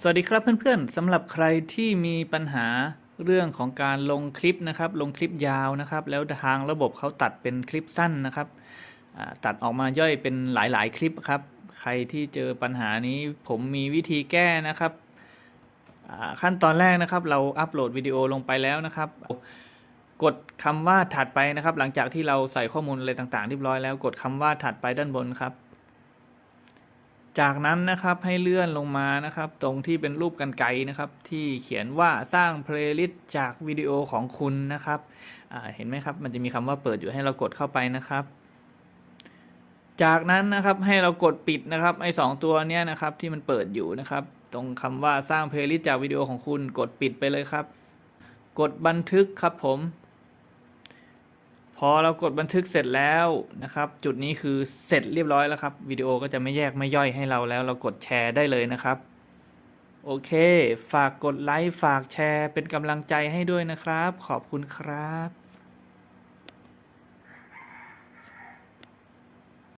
สวัสดีครับเพื่อนๆสำหรับใครที่มีปัญหาเรื่องของการลงคลิปนะครับ ลงคลิปยาวนะครับ แล้วทางระบบเขาตัดเป็นคลิปสั้นนะครับตัดออกมาย่อยเป็นหลายๆ คลิปครับ ใครที่เจอปัญหานี้ผมมีวิธีแก้นะครับ ขั้นตอนแรกนะครับ เราอัปโหลดวิดีโอลงไปแล้วนะครับ กดคำว่าถัดไปนะครับ หลังจากที่เราใส่ข้อมูลอะไรต่างๆเรียบร้อยแล้ว กดคำว่าถัดไปด้านบนครับ จากนั้นนะครับให้เลื่อนลงมานะครับ ตรงที่เป็นรูปกันไกรนะครับ ที่เขียนว่าสร้างเพลย์ลิสต์จากวิดีโอของคุณนะครับเห็นไหมครับ มันจะมีคำว่าเปิดอยู่ให้เรากดเข้าไปนะครับ จากนั้นนะครับให้เรากดปิดนะครับไอ้สองตัวเนี้ยนะครับที่มันเปิดอยู่นะครับ ตรงคำว่าสร้างเพลย์ลิสต์จากวิดีโอของคุณกดปิดไปเลยครับ กดบันทึกครับผม พอเรากดบันทึกเสร็จแล้วนะครับ จุดนี้คือเสร็จเรียบร้อยแล้วครับวิดีโอก็จะไม่แยกไม่ย่อยให้เราแล้ว เรากดแชร์ได้เลยนะครับ โอเค ฝากกดไลค์ฝากแชร์เป็นกำลังใจให้ด้วยนะครับ ขอบคุณครับ